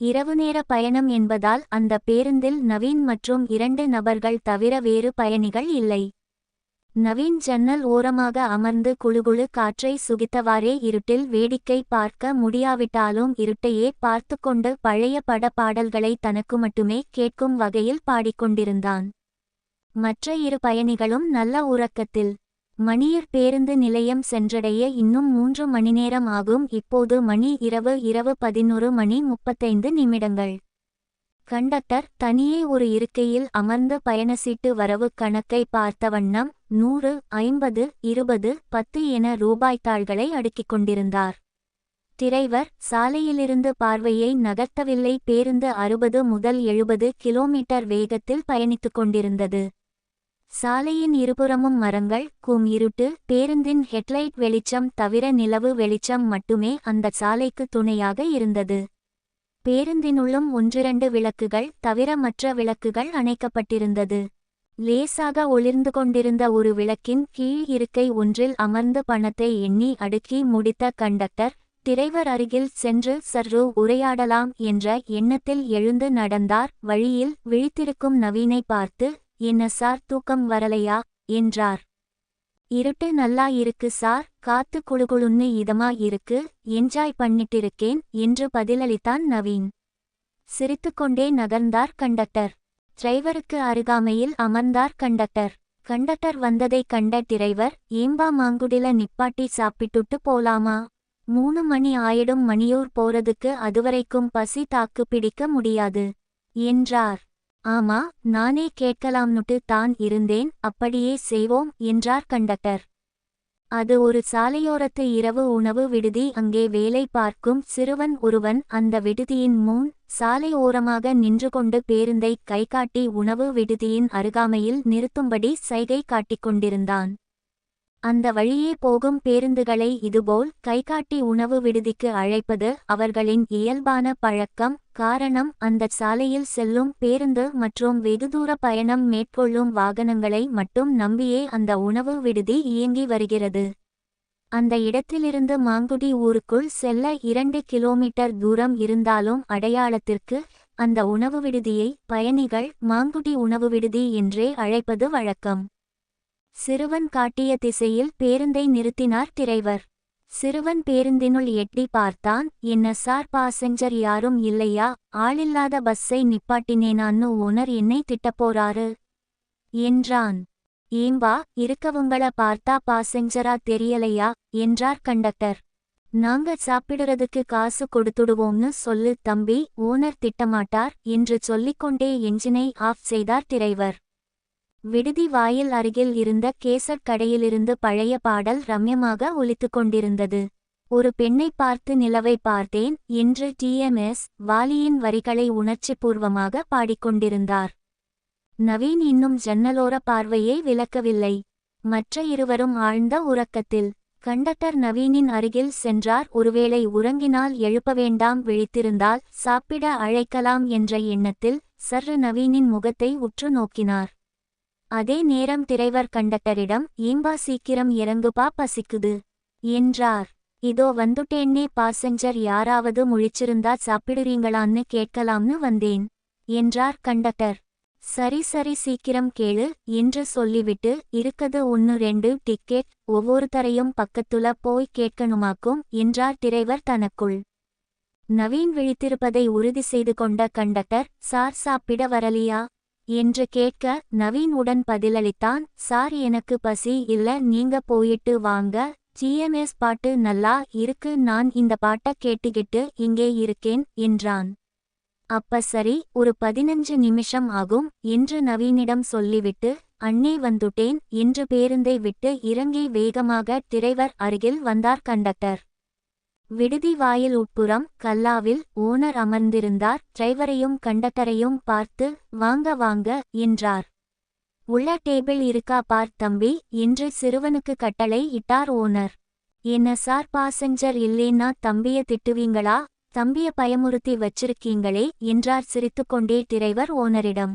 இரவு நேர பயணம் என்பதால் அந்த பேருந்தில் நவீன் மற்றும் இரண்டு நபர்கள் தவிர வேறு பயணிகள் இல்லை. நவீன் ஜன்னல் ஓரமாக அமர்ந்து குழுகுழு காற்றை சுகித்தவாறே இருட்டில் வேடிக்கை பார்க்க முடியாவிட்டாலும் இருட்டையே பார்த்து கொண்டு பழைய பட பாடல்களை தனக்கு மட்டுமே கேட்கும் வகையில் பாடிக்கொண்டிருந்தான். மற்ற இரு பயணிகளும் நல்ல உறக்கத்தில் மணியர் பேருந்து நிலையம் சென்றடைய இன்னும் மூன்று மணி நேரம் ஆகும். இப்போது மணி இரவு இரவு பதினொரு மணி முப்பத்தைந்து நிமிடங்கள். கண்டக்டர் தனியே ஒரு இருக்கையில் அமர்ந்து பயணசீட்டு வரவு கணக்கை பார்த்த வண்ணம் நூறு ஐம்பது இருபது பத்து என ரூபாய் தாள்களை அடுக்கிக் கொண்டிருந்தார். டிரைவர் சாலையிலிருந்து பார்வையை நகர்த்தவில்லை. பேருந்து அறுபது முதல் எழுபது கிலோமீட்டர் வேகத்தில் பயணித்துக் கொண்டிருந்தது. சாலையின் இருபுறமும் மரங்கள் கும் இருட்டு பேருந்தின் ஹெட்லைட் வெளிச்சம் தவிர நிலவு வெளிச்சம் மட்டுமே அந்த சாலைக்கு துணையாக இருந்தது. பேருந்தினுள்ளும் ஒன்றிரண்டு விளக்குகள் தவிர மற்ற விளக்குகள் அணைக்கப்பட்டிருந்தது. லேசாக ஒளிர்ந்து கொண்டிருந்த ஒரு விளக்கின் கீழ் இருக்கை ஒன்றில் அமர்ந்து பணத்தை எண்ணி அடுக்கி முடித்த கண்டக்டர் டிரைவர் அருகில் சென்று சர்ரு உரையாடலாம் என்ற எண்ணத்தில் எழுந்து நடந்தார். வழியில் விழித்திருக்கும் நவீனை பார்த்து என்ன சார் தூக்கம் வரலையா? என்றார். இருட்டு நல்லா இருக்கு சார் காத்து குளுகுளுன்னு இதமா இருக்கு என்ஜாய் பண்ணிட்டிருக்கேன் என்று பதிலளித்தான் நவீன். சிரித்துக்கொண்டே நகர்ந்தார் கண்டக்டர். டிரைவருக்கு அருகாமையில் அமர்ந்தார் கண்டக்டர். கண்டக்டர் வந்ததைக் கண்ட டிரைவர் ஏம்பா மாங்குடில நிப்பாட்டி சாப்பிட்டுட்டு போலாமா? மூணு மணி ஆயிடும் மணியூர் போறதுக்கு அதுவரைக்கும் பசி தாக்கு பிடிக்க முடியாது என்றார். ஆமா நானே கேட்கலாம்னுட்டு தான் இருந்தேன் அப்படியே செய்வோம் என்றார் கண்டக்டர். அது ஒரு சாலையோரத்து இரவு உணவு விடுதி அங்கே வேலை பார்க்கும் சிறுவன் ஒருவன் அந்த விடுதியின் முன் சாலை ஓரமாக நின்று கொண்டு பேருந்தை கைகாட்டி உணவு விடுதியின் அருகாமையில் நிறுத்தும்படி சைகை காட்டிக் கொண்டிருந்தான் அந்த வழியே போகும் பேருந்துகளை இதுபோல் கைகாட்டி உணவு விடுதிக்கு அழைப்பது அவர்களின் இயல்பான பழக்கம். காரணம் அந்த சாலையில் செல்லும் பேருந்து மற்றும் வெகுதூர பயணம் மேற்கொள்ளும் வாகனங்களை மட்டும் நம்பியே அந்த உணவு விடுதி இயங்கி வருகிறது. அந்த இடத்திலிருந்து மாங்குடி ஊருக்குள் செல்ல இரண்டு கிலோமீட்டர் தூரம் இருந்தாலும் அடையாளத்திற்கு அந்த உணவு விடுதியை பயணிகள் மாங்குடி உணவு விடுதி என்றே அழைப்பது வழக்கம். சிறுவன் காட்டிய திசையில் பேருந்தை நிறுத்தினார் டிரைவர் சிறுவன் பேருந்தினுள் எட்டி பார்த்தான் என்ன சார் பாசஞ்சர் யாரும் இல்லையா? ஆளில்லாத பஸ்ஸை நிப்பாட்டினேனான்னு ஓனர் என்னை திட்டப்போறாரு என்றான். ஏம்பா இருக்கவங்கள பார்த்தா பாசஞ்சரா தெரியலையா என்றார் கண்டக்டர். நாங்க சாப்பிடுறதுக்கு காசு கொடுத்துடுவோம்னு சொல்லு தம்பி ஓனர் திட்டமாட்டார் என்று சொல்லிக்கொண்டே என்ஜினை ஆஃப் செய்தார் டிரைவர் விடுதி வாயில் அருகில் இருந்த கேசட் கடையிலிருந்து பழைய பாடல் ரம்யமாக ஒலித்துக் கொண்டிருந்தது. ஒரு பெண்ணை பார்த்து நிலவை பார்த்தேன். என்று டிஎம்எஸ் வாலியின் வரிகளை உணர்ச்சிபூர்வமாக பாடிக்கொண்டிருந்தார் நவீன் இன்னும் ஜன்னலோர பார்வையை விளக்கவில்லை. மற்ற இருவரும் ஆழ்ந்த உறக்கத்தில் கண்டக்டர் நவீனின் அருகில் சென்றார். ஒருவேளை உறங்கினால் எழுப்ப வேண்டாம் விழித்திருந்தால் சாப்பிட அழைக்கலாம் என்ற எண்ணத்தில் சர்ரு நவீனின் முகத்தை உற்று நோக்கினார். அதே நேரம் டிரைவர் கண்டக்டரிடம் ஏம்பா சீக்கிரம் இறங்குபா பசிக்குது என்றார். இதோ வந்துட்டேன்னே பாசஞ்சர் யாராவது முழிச்சிருந்தா சாப்பிடுறீங்களான்னு கேட்கலாம்னு வந்தேன் என்றார் கண்டக்டர். சரி சரி சீக்கிரம் கேளு என்று சொல்லிவிட்டு இருக்கது ஒன்னு ரெண்டு டிக்கெட் ஒவ்வொருத்தரையும் பக்கத்துல போய் கேட்கணுமாக்கும் என்றார் டிரைவர் தனக்குள். நவீன் விழித்திருப்பதை உறுதி செய்து கொண்ட கண்டக்டர் சார் சாப்பிட வரலியா? என்று கேட்க நவீன் உடன் பதிலளித்தான் சார் எனக்கு பசி இல்ல நீங்க போயிட்டு வாங்க. ஜிஎம்எஸ் பாட்டு நல்லா இருக்கு. நான் இந்த பாட்ட கேட்டுக்கிட்டு இங்கே இருக்கேன் என்றான். அப்ப சரி ஒரு பதினஞ்சு நிமிஷம் ஆகும் என்று நவீனிடம் சொல்லிவிட்டு அண்ணே வந்துட்டேன் என்று பேருந்தை விட்டு இறங்கி வேகமாக டிரைவர் அருகில் வந்தார் கண்டக்டர். விடுதி வாயில் உட்புறம் கல்லாவில் ஓனர் அமர்ந்திருந்தார். டிரைவரையும் கண்டக்டரையும் பார்த்து வாங்க வாங்க என்றார். உள்ள டேபிள் இருக்கா பார் தம்பி என்று சிறுவனுக்கு கட்டளை இட்டார் ஓனர். என்ன சார் பாசஞ்சர் இல்லேன்னா தம்பிய திட்டுவீங்களா? தம்பிய பயமுறுத்தி வச்சிருக்கீங்களே என்றார் சிரித்துக்கொண்டே டிரைவர் ஓனரிடம்.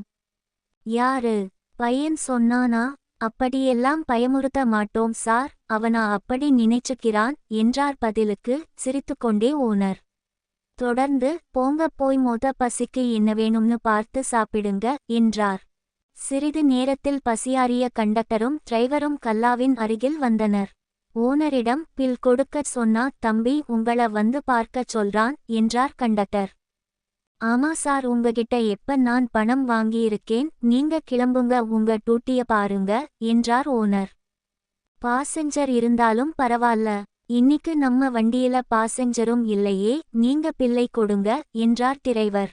யாரு? பையன் சொன்னானா? அப்படியெல்லாம் பயமுறுத்த மாட்டோம் சார். அவனா அப்படி நினைச்சுக்கிறான் என்றார் பதிலுக்கு சிரித்துக்கொண்டே ஓனர். தொடர்ந்து போங்க போய் மொத பசிக்கு என்ன வேணும்னு பார்த்து சாப்பிடுங்க என்றார். சிறிது நேரத்தில் பசியாறிய கண்டக்டரும் டிரைவரும் கல்லாவின் அருகில் வந்தனர். ஓனரிடம் பில் கொடுக்கச் சொன்னா தம்பி உங்கள வந்து பார்க்கச் சொல்றான் என்றார் கண்டக்டர். ஆமா சார் உங்ககிட்ட எப்ப நான் பணம் வாங்கியிருக்கேன் நீங்க கிளம்புங்க உங்க டூட்டிய பாருங்க என்றார் ஓனர். பாசஞ்சர் இருந்தாலும் பரவாயில்ல இன்னிக்கு நம்ம வண்டியில பாசெஞ்சரும் இல்லையே நீங்க பிள்ளை கொடுங்க என்றார் டிரைவர்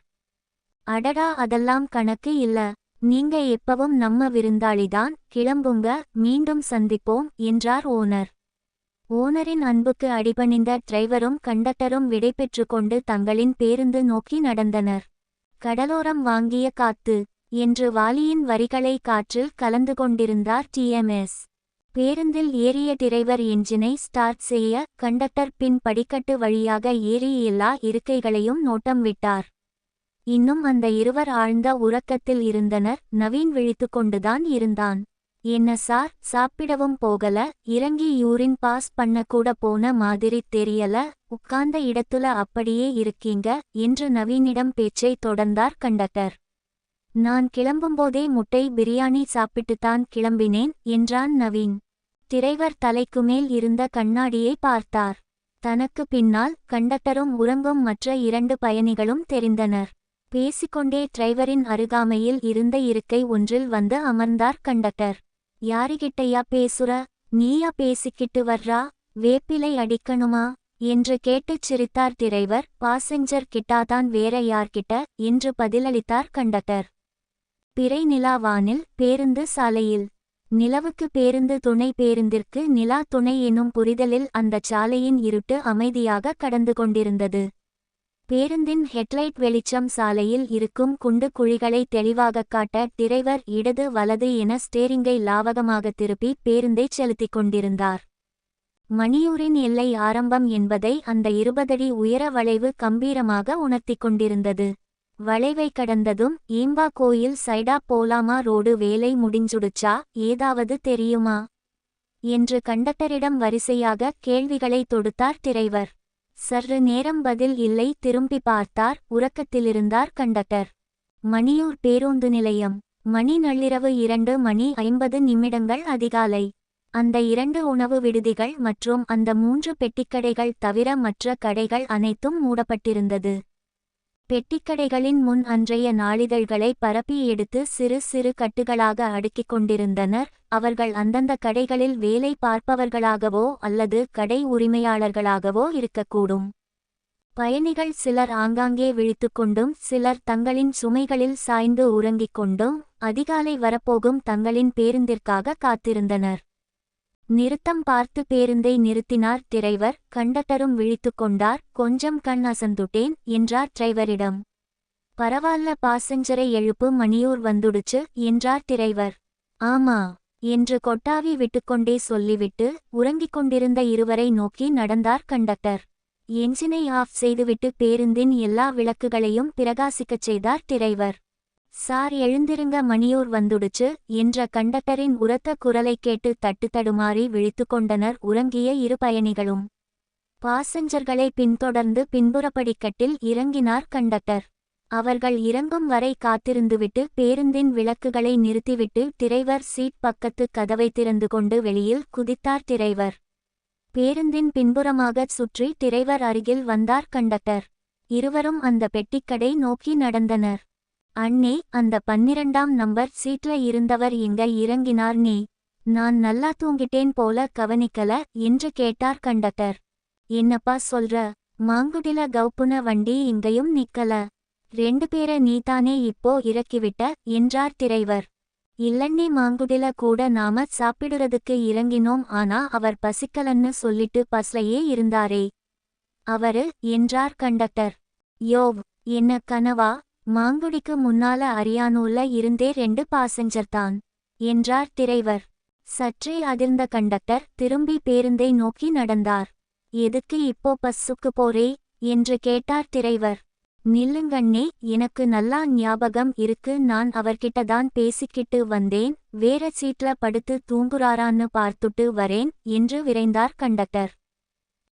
அடடா அதெல்லாம் கணக்கு இல்ல. நீங்க எப்பவும் நம்ம விருந்தாளிதான் கிளம்புங்க மீண்டும் சந்திப்போம் என்றார் ஓனர். ஓனரின் அன்புக்கு அடிபணிந்த டிரைவரும் கண்டக்டரும் விடைபெற்று கொண்டு தங்களின் பேருந்து நோக்கி நடந்தனர். கடலோரம் வாங்கிய காத்து என்று வாலியின் வரிகளை காற்றில் கலந்து கொண்டிருந்தார் டிஎம்எஸ் பேருந்தில் ஏறிய டிரைவர் என்ஜினை ஸ்டார்ட் செய்ய கண்டக்டர் பின் படிக்கட்டு வழியாக ஏறி எல்லா இருக்கைகளையும் நோட்டம் விட்டார். இன்னும் அந்த இருவர் ஆழ்ந்த உறக்கத்தில் இருந்தனர். நவீன் விழித்துக் கொண்டுதான் இருந்தான். என்ன சார் சாப்பிடவும் போகல இறங்கி யூரின் பாஸ் பண்ண கூட போன மாதிரி தெரியல உட்கார்ந்த இடத்துல அப்படியே இருக்கீங்க என்று நவீனிடம் பேச்சை தொடர்ந்தார் கண்டக்டர். நான் கிளம்பும்போதே முட்டை பிரியாணி சாப்பிட்டுத்தான் கிளம்பினேன் என்றான் நவீன். டிரைவர் தலைக்குமேல் இருந்த கண்ணாடியை பார்த்தார். தனக்கு பின்னால் கண்டக்டரும் உறங்கும் மற்ற இரண்டு பயணிகளும் தெரிந்தனர். பேசிக்கொண்டே டிரைவரின் அருகாமையில் இருந்த இருக்கை ஒன்றில் வந்து அமர்ந்தார் கண்டக்டர். யாருகிட்டையா பேசுற? நீயா பேசிக்கிட்டு வர்றா? வேப்பிலை அடிக்கணுமா? என்று கேட்டுச் சிரித்தார் டிரைவர் பாசஞ்சர் கிட்டாதான் வேற யார்கிட்ட? என்று பதிலளித்தார் கண்டக்டர் பிறை நிலாவானில் பேருந்து சாலையில். நிலவுக்கு பேருந்து துணை பேருந்திற்கு நிலா துணை எனும் புரிதலில் அந்தச் சாலையின் இருட்டு அமைதியாக கடந்து கொண்டிருந்தது. பேருந்தின் ஹெட்லைட் வெளிச்சம் சாலையில் இருக்கும் குண்டு குழிகளை தெளிவாகக் காட்ட டிரைவர் இடது வலது என ஸ்டேரிங்கை லாவகமாக திருப்பி பேருந்தை செலுத்திக் கொண்டிருந்தார். மணியூரின் எல்லை ஆரம்பம் என்பதை அந்த இருபதடி உயர வளைவு கம்பீரமாக உணர்த்திக் கொண்டிருந்தது. வளைவை கடந்ததும் ஈம்பா கோயில் சைடா போலாமா? ரோடு வேலை முடிஞ்சுடுச்சா? ஏதாவது தெரியுமா என்று கண்டக்டரிடம் வரிசையாக கேள்விகளை தொடுத்தார் டிரைவர். சற்று நேரம் பதில் இல்லை திரும்பி பார்த்தார் உறக்கத்திலிருந்தார் கண்டக்டர். மணியூர் பேருந்து நிலையம். மணி நள்ளிரவு இரண்டு மணி ஐம்பது நிமிடங்கள் அதிகாலை. அந்த இரண்டு உணவு விடுதிகள் மற்றும் அந்த மூன்று பெட்டிக்கடைகள் தவிர மற்ற கடைகள் அனைத்தும் மூடப்பட்டிருந்தது. பெட்டிக்கடைகளின் முன் அன்றைய நாளிதழ்களை பரப்பி எடுத்து சிறு சிறு கட்டுகளாக அடுக்கிக் கொண்டிருந்தனர். அவர்கள் அந்தந்த கடைகளில் வேலை பார்ப்பவர்களாகவோ அல்லது கடை உரிமையாளர்களாகவோ இருக்கக்கூடும். பயணிகள் சிலர் ஆங்காங்கே விழித்துக்கொண்டும் சிலர் தங்களின் சுமைகளில் சாய்ந்து உறங்கிக் கொண்டும் அதிகாலை வரப்போகும் தங்களின் பேருந்திற்காக காத்திருந்தனர். நிறுத்தம் பார்த்து பேருந்தை நிறுத்தினார் டிரைவர். கண்டட்டரும் விழித்துக் கொண்டார். கொஞ்சம் கண் அசந்துட்டேன் என்றார் டிரைவரிடம். பரவாயில்ல பாசஞ்சரை எழுப்பு மணியூர் வந்துடுச்சு என்றார் டிரைவர். ஆமா என்று கொட்டாவி விட்டுக்கொண்டே சொல்லிவிட்டு உறங்கிக் கொண்டிருந்த இருவரை நோக்கி நடந்தார் கண்டக்டர். என்ஜினை ஆஃப் செய்துவிட்டு பேருந்தின் எல்லா விளக்குகளையும் பிரகாசிக்கச் செய்தார் டிரைவர். சார் எழுந்திருங்க மணியூர் வந்துடுச்சு என்ற கண்டக்டரின் உரத்த குரலை கேட்டு தட்டு தடுமாறி விழித்துக்கொண்டனர் உறங்கிய இரு பயணிகளும். பாசஞ்சர்களை பின்தொடர்ந்து பின்புறப்படிக்கட்டில் இறங்கினார் கண்டக்டர். அவர்கள் இறங்கும் வரை காத்திருந்துவிட்டு பேருந்தின் விளக்குகளை நிறுத்திவிட்டு டிரைவர் சீட் பக்கத்து கதவை திறந்து கொண்டு வெளியில் குதித்தார் டிரைவர். பேருந்தின் பின்புறமாகச் சுற்றி டிரைவர் அருகில் வந்தார் கண்டக்டர். இருவரும் அந்த பெட்டிக்கடை நோக்கி நடந்தனர். அண்ணே அந்த பன்னிரண்டாம் நம்பர் சீட்ல இருந்தவர் இங்க இறங்கினார் நீ. நான் நல்லா தூங்கிட்டேன் போல கவனிக்கல என்று கேட்டார் கண்டக்டர். என்னப்பா சொல்ற? மாங்குடில கவுப்புன வண்டி இங்கேயும் நிக்கல. ரெண்டு பேர நீதானே இப்போ இறக்கிவிட்ட என்றார் திரைவர். இல்லண்ணி மாங்குடில கூட நாம சாப்பிடுறதுக்கு இறங்கினோம் ஆனா அவர் பசிக்கலன்னு சொல்லிட்டு பஸ்லையே இருந்தாரே. அவரு என்றார் கண்டக்டர். யோவ் என்ன கனவா? மாங்குடிக்கு முன்னால அரியானூர்ல இருந்தே ரெண்டு பாசஞ்சர் தான் என்றார் திரைவர். சற்றே அதிர்ந்த கண்டக்டர் திரும்பி பேருந்தை நோக்கி நடந்தார். எதுக்கு இப்போ பஸ்ஸுக்கு போறே? என்று கேட்டார் திரைவர். நில்லுங்கண்ணே எனக்கு நல்லா ஞாபகம் இருக்கு. நான் அவர்கிட்ட தான் பேசிக்கிட்டு வந்தேன். வேற சீட்ல படுத்து தூங்குறாரான்னு பார்த்துட்டு வரேன் என்று விரைந்தார் கண்டக்டர்.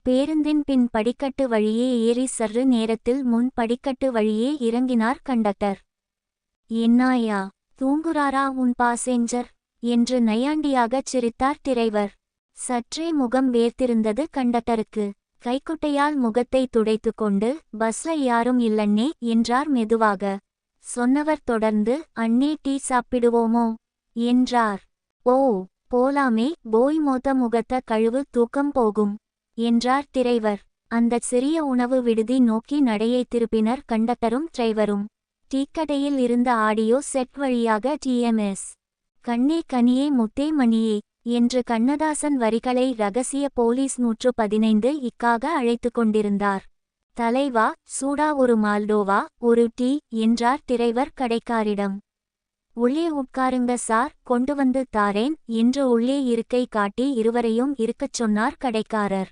பேருந்தின் பின் படிக்கட்டு வழியே ஏறி சற்று நேரத்தில் முன் படிக்கட்டு வழியே இறங்கினார் கண்டக்டர். என்னாயா தூங்குறாரா உன் பாசேஞ்சர்? என்று நையாண்டியாகச் சிரித்தார் டிரைவர் சற்றே முகம் வேர்த்திருந்தது கண்டக்டருக்கு. கைக்குட்டையால் முகத்தை துடைத்து கொண்டு பஸ்ல யாரும் இல்லன்னே என்றார் மெதுவாக. சொன்னவர் தொடர்ந்து அண்ணே டீ சாப்பிடுவோமோ? என்றார். ஓ போலாமே. போய் மொத முகத்த கழுவு தூக்கம் போகும். என்றார் டிரைவர் அந்தச் சிறிய உணவு விடுதி நோக்கி நடையை திருப்பினர் கண்டக்டரும் டிரைவரும். டீக்கடையில் இருந்த ஆடியோ செட் வழியாக டிஎம்எஸ் கண்ணே கனியே முத்தே மணியே என்று கண்ணதாசன் வரிகளை ரகசிய போலீஸ் நூற்று பதினைந்து இக்காக அழைத்து கொண்டிருந்தார். தலைவா சூடா ஒரு மால்டோவா ஒரு டீ என்றார் டிரைவர் கடைக்காரிடம். உள்ளே உட்காருங்க சார் கொண்டு வந்து தாரேன் என்று உள்ளே இருக்கை காட்டி இருவரையும் இருக்கச் சொன்னார் கடைக்காரர்.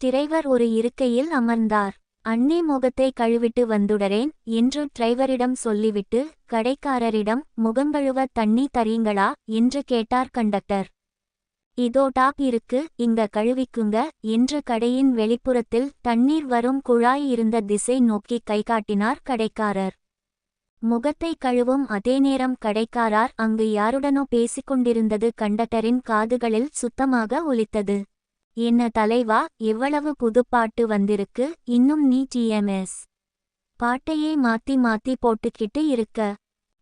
டிரைவர் ஒரு இருக்கையில் அமர்ந்தார். அண்ணே முகத்தை கழுவிட்டு வந்துடறேன் என்று டிரைவரிடம் சொல்லிவிட்டு கடைக்காரரிடம் முகங்கழுவ தண்ணி தரீங்களா என்று கேட்டார் கண்டக்டர். இதோ டாப் இருக்கு இங்க கழுவிக்குங்க என்று கடையின் வெளிப்புறத்தில் தண்ணீர் வரும் குழாய் இருந்த திசை நோக்கி கைகாட்டினார் கடைக்காரர். முகத்தை கழுவும் அதே நேரம் கடைக்காரார் அங்கு யாருடனோ பேசிக்கொண்டிருந்தது கண்டக்டரின் காதுகளில் சுத்தமாக ஒலித்தது. என்ன தலைவா எவ்வளவு புதுப்பாட்டு வந்திருக்கு இன்னும் நீ டிஎம்எஸ் பாட்டையே மாத்தி மாத்தி போட்டுக்கிட்டு இருக்க?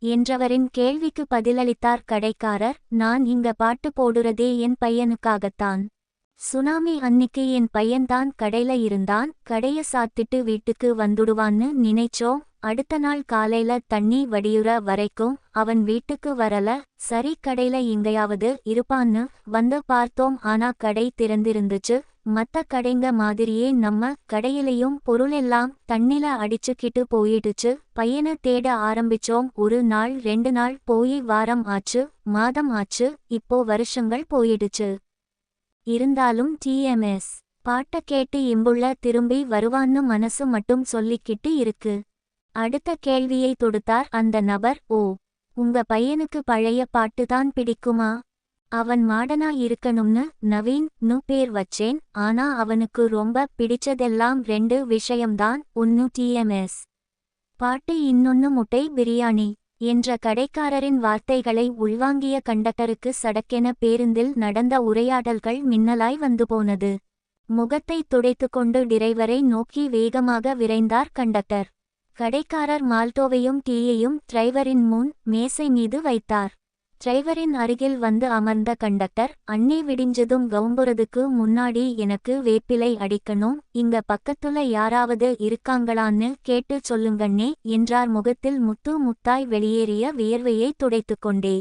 என்றவரின் கேள்விக்கு பதிலளித்தார் கடைக்காரர் நான் இங்க பாட்டு போடுறதே என் பையனுக்காகத்தான். சுனாமி அன்னிக்கு என் பையன்தான் கடையில இருந்தான் கடைய சாத்திட்டு வீட்டுக்கு வந்துடுவான்னு நினைச்சோம். அடுத்த நாள் காலையில தண்ணி வடியுற வரைக்கும் அவன் வீட்டுக்கு வரல. சரி கடையில எங்கேயாவது இருப்பான்னு வந்து பார்த்தோம். ஆனா கடை திறந்திருந்துச்சு. மத்த கடைங்க மாதிரியே நம்ம கடையிலையும் பொருளெல்லாம் தண்ணில அடிச்சுக்கிட்டு போயிடுச்சு. பையனை தேட ஆரம்பிச்சோம். ஒரு நாள் ரெண்டு நாள் போய் வாரம் ஆச்சு மாதம் ஆச்சு. இப்போ வருஷங்கள் போயிடுச்சு. இருந்தாலும் டிஎம்எஸ் பாட்ட கேட்டு இம்புள்ள திரும்பி வருவான்னு மனசு மட்டும் சொல்லிக்கிட்டு இருக்கு. அடுத்த கேள்வியை தொடுத்தார் அந்த நபர் ஓ உங்க பையனுக்கு பழைய பாட்டுதான் பிடிக்குமா? அவன் மாடனா இருக்கணும்னு நவீன் நு பேர் வச்சேன் ஆனா அவனுக்கு ரொம்ப பிடிச்சதெல்லாம் ரெண்டு விஷயம்தான் ஒன்னு டிஎம்எஸ் பாட்டு இன்னொன்னு முட்டை பிரியாணி என்ற கடைக்காரரின் வார்த்தைகளை உள்வாங்கிய கண்டக்டருக்கு சடக்கென பேருந்தில் நடந்த உரையாடல்கள் மின்னலாய் வந்து போனது. முகத்தை துடைத்துக்கொண்டு டிரைவரை நோக்கி வேகமாக விரைந்தார் கண்டக்டர். கடைக்காரர் மால்டோவையும் டீயையும் டிரைவரின் முன் மேசை மீது வைத்தார். டிரைவரின் அருகில் வந்து அமர்ந்த கண்டக்டர் அன்னே விடிஞ்சதும் கவும்புறதுக்கு முன்னாடி எனக்கு வேப்பிலை அடிக்கணும். இங்க பக்கத்துல யாராவது இருக்காங்களான்னு கேட்டு சொல்லுங்கண்ணே என்றார் முகத்தில் முத்து முத்தாய் வெளியேறிய வியர்வையை துடைத்துக்கொண்டே